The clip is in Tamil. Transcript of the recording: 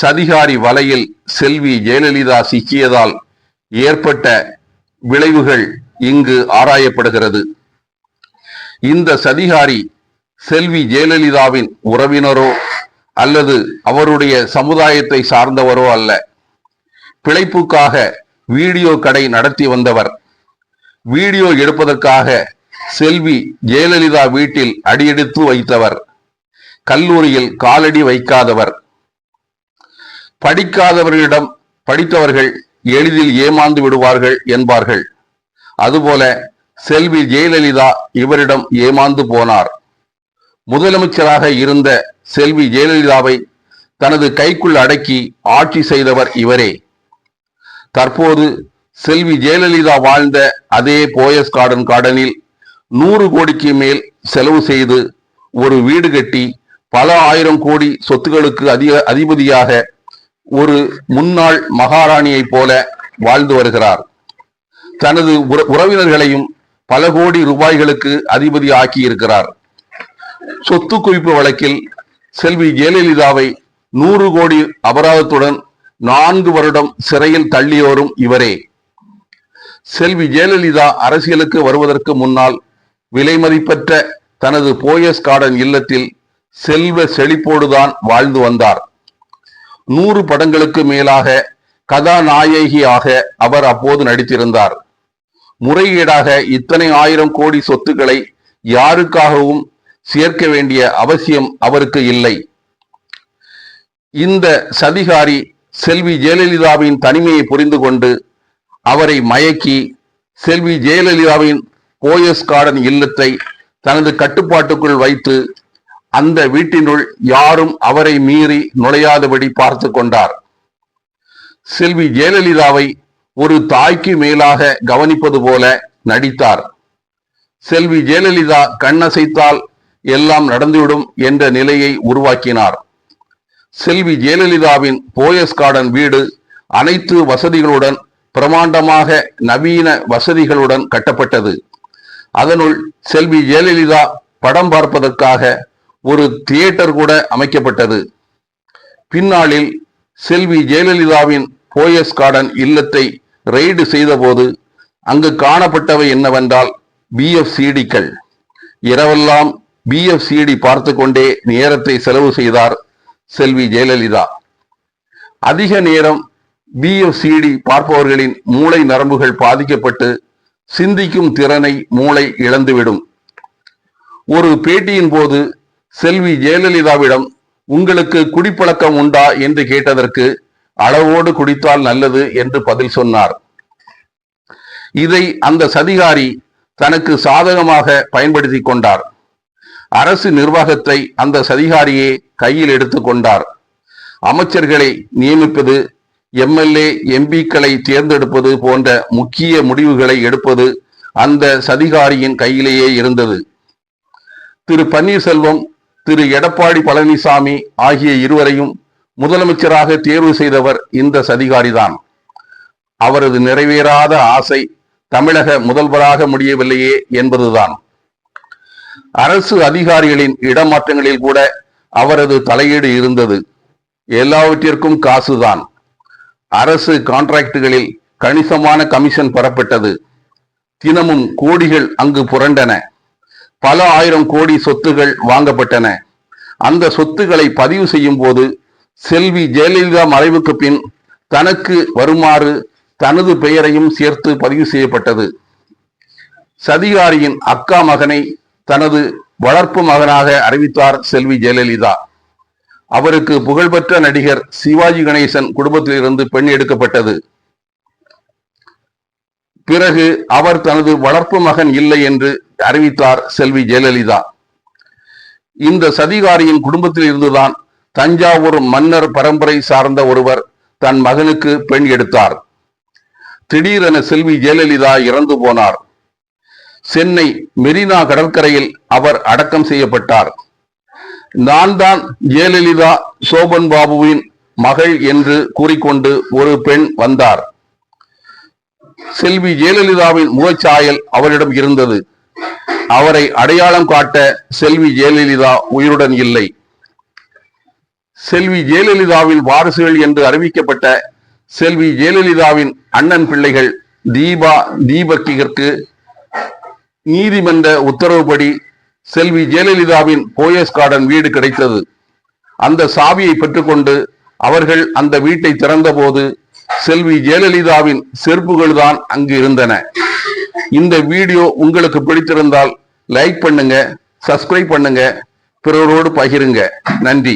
சதிகாரி வலையில் செல்வி ஜெயலலிதா சிக்கியதால் ஏற்பட்ட விளைவுகள் இங்கு ஆராயப்படுகிறது. இந்த சதிகாரி செல்வி ஜெயலலிதாவின் உறவினரோ அல்லது அவருடைய சமுதாயத்தை சார்ந்தவரோ அல்ல. பிழைப்புக்காக வீடியோ கடை நடத்தி வந்தவர். வீடியோ எடுப்பதற்காக செல்வி ஜெயலலிதா வீட்டில் அடியெடுத்து வைத்தவர். கல்லூரியில் காலடி வைக்காதவர். படிக்காதவர்களிடம் படித்தவர்கள் எளிதில் ஏமாந்து விடுவார்கள் என்பார்கள். அதுபோல செல்வி ஜெயலலிதா இவரிடம் ஏமாந்து போனார். முதலமைச்சராக இருந்த செல்வி ஜெயலலிதாவை தனது கைக்குள் அடக்கி ஆட்சி செய்தவர் இவரே. தற்போது செல்வி ஜெயலலிதா வாழ்ந்த அதே போயஸ் கார்டன் கார்டனில் நூறு கோடிக்கு மேல் செலவு செய்து ஒரு வீடு கட்டி பல ஆயிரம் கோடி சொத்துகளுக்கு அதிக அதிபதியாக ஒரு முன்னாள் மகாராணியைப் போல வாழ்ந்து வருகிறார். தனது உற- உறவினர்களையும் பல கோடி ரூபாய்களுக்கு அதிபதி ஆக்கியிருக்கிறார். சொத்து குவிப்பு வழக்கில் செல்வி ஜெயலலிதாவை நூறு கோடி அபராதத்துடன் நான்கு வருடம் சிறையில் தள்ளியோரும் இவரே. செல்வி ஜெயலலிதா அரசியலுக்கு வருவதற்கு முன்னால் விலைமதிப்பற்ற தனது போயஸ் கார்டன் இல்லத்தில் செல்வ செழிப்போடுதான் வாழ்ந்து வந்தார். நூறு படங்களுக்கு மேலாக கதாநாயகியாக அவர் அப்போது நடித்திருந்தார். முறைகேடாக இத்தனை ஆயிரம் கோடி சொத்துக்களை யாருக்காகவும் சேர்க்க வேண்டிய அவசியம் அவருக்கு இல்லை. இந்த சதிகாரி செல்வி ஜெயலலிதாவின் தனிமையை புரிந்து கொண்டு அவரை மயக்கி செல்வி ஜெயலலிதாவின் போயஸ் கார்டன் இல்லத்தை தனது கட்டுப்பாட்டுக்குள் வைத்து அந்த வீட்டினுள் யாரும் அவரை மீறி நுழையாதபடி பார்த்து கொண்டார். செல்வி ஜெயலலிதாவை ஒரு தாய்க்கு மேலாக கவனிப்பது போல நடித்தார். செல்வி ஜெயலலிதா கண்ணசைத்தால் எல்லாம் நடந்துவிடும் என்ற நிலையை உருவாக்கினார். செல்வி ஜெயலலிதாவின் போயஸ் கார்டன் வீடு அனைத்து வசதிகளுடன் பிரமாண்டமாக நவீன வசதிகளுடன் கட்டப்பட்டது. அதனுள் செல்வி ஜெயலலிதா படம் பார்ப்பதற்காக ஒரு தியேட்டர் கூட அமைக்கப்பட்டது. பின்னாளில் செல்வி ஜெயலலிதாவின் போயஸ் கார்டன் இல்லத்தை ரெய்டு செய்தபோது அங்கு காணப்பட்டவை என்னவென்றால் பிஎஃப்சிடிக்கள் இரவெல்லாம் பிஎஃப்சிடி பார்த்து கொண்டே நேரத்தை செலவு செய்தார் செல்வி ஜெயலலிதா. அதிக நேரம் பிஎஃப்சிடி பார்ப்பவர்களின் மூளை நரம்புகள் பாதிக்கப்பட்டு சிந்திக்கும் திறனை மூளை இழந்துவிடும். ஒரு பேட்டியின் போது செல்வி ஜெயலலிதாவிடம் உங்களுக்கு குடிப்பழக்கம் உண்டா? என்று கேட்டதற்கு அளவோடு குடித்தால் நல்லது என்று பதில் சொன்னார். இதை அந்த சதிகாரி தனக்கு சாதகமாக பயன்படுத்தி கொண்டார். அரசு நிர்வாகத்தை அந்த சதிகாரியே கையில் எடுத்துக்கொண்டார் அமைச்சர்களை நியமிப்பது எம்எல்ஏ எம்பிக்களை தேர்ந்தெடுப்பது போன்ற முக்கிய முடிவுகளை எடுப்பது அந்த சதிகாரியின் கையிலேயே இருந்தது. திரு. பன்னீர்செல்வம் திரு எடப்பாடி பழனிசாமி ஆகிய இருவரையும் முதலமைச்சராக தேர்வு செய்தவர் இந்த சதிகாரிதான். அவரது நிறைவேறாத ஆசை தமிழக முதல்வராக முடியவில்லையே என்பதுதான். அரசு அதிகாரிகளின் இடமாற்றங்களில் கூட அவரது தலையீடு இருந்தது. எல்லாவற்றிற்கும் காசுதான். அரசு கான்ட்ராக்டுகளில் கணிசமான கமிஷன் பெறப்பட்டது. தினமும் கோடிகள் அங்கு புரண்டன. பல ஆயிரம் கோடி சொத்துகள் வாங்கப்பட்டன. அந்த சொத்துக்களை பதிவு செய்யும் போது செல்வி ஜெயலலிதா மறைவுக்கு பின் தனக்கு வருமாறு தனது பெயரையும் சேர்த்து பதிவு செய்யப்பட்டது. சதிகாரியின் அக்கா மகனை தனது வளர்ப்பு மகனாக அறிவித்தார் செல்வி ஜெயலலிதா. அவருக்கு புகழ்பெற்ற நடிகர் சிவாஜி கணேசன் குடும்பத்திலிருந்து பெண் எடுக்கப்பட்டது. பிறகு அவர் தனது வளர்ப்பு மகன் இல்லை என்று அறிவித்தார் செல்வி ஜெயலலிதா. இந்த சதிகாரியின் குடும்பத்தில் இருந்துதான் தஞ்சாவூர் மன்னர் பரம்பரை சார்ந்த ஒருவர் தன் மகனுக்கு பெண் எடுத்தார். திடீரென செல்வி ஜெயலலிதா இறந்து போனார். சென்னை மெரினா கடற்கரையில் அவர் அடக்கம் செய்யப்பட்டார். நான் தான் ஜெயலலிதா சோபன் பாபுவின் மகள் என்று கூறிக்கொண்டு ஒரு பெண் வந்தார். செல்வி ஜெயலலிதாவின் முகச்சாயல் அவரிடம் இருந்தது. அவரை அடையாளம் காட்ட செல்வி ஜெயலலிதா உயிருடன் இல்லை. செல்வி ஜெயலலிதாவின் வாரிசுகள் என்று அறிவிக்கப்பட்ட செல்வி ஜெயலலிதாவின் அண்ணன் பிள்ளைகள் தீபா தீபக்கிற்கு நீதிமன்ற உத்தரவுப்படி செல்வி ஜெயலலிதாவின் போயஸ் கார்டன் வீடு கிடைத்தது. அந்த சாவியை பெற்றுக்கொண்டு அவர்கள் அந்த வீட்டை திறந்தபோது செல்வி ஜெயலலிதாவின் செருப்புகள் தான் அங்கு இருந்தன. இந்த வீடியோ உங்களுக்கு பிடித்திருந்தால் லைக் பண்ணுங்க சப்ஸ்கிரைப் பண்ணுங்க பிறரோடு பகிருங்க. நன்றி.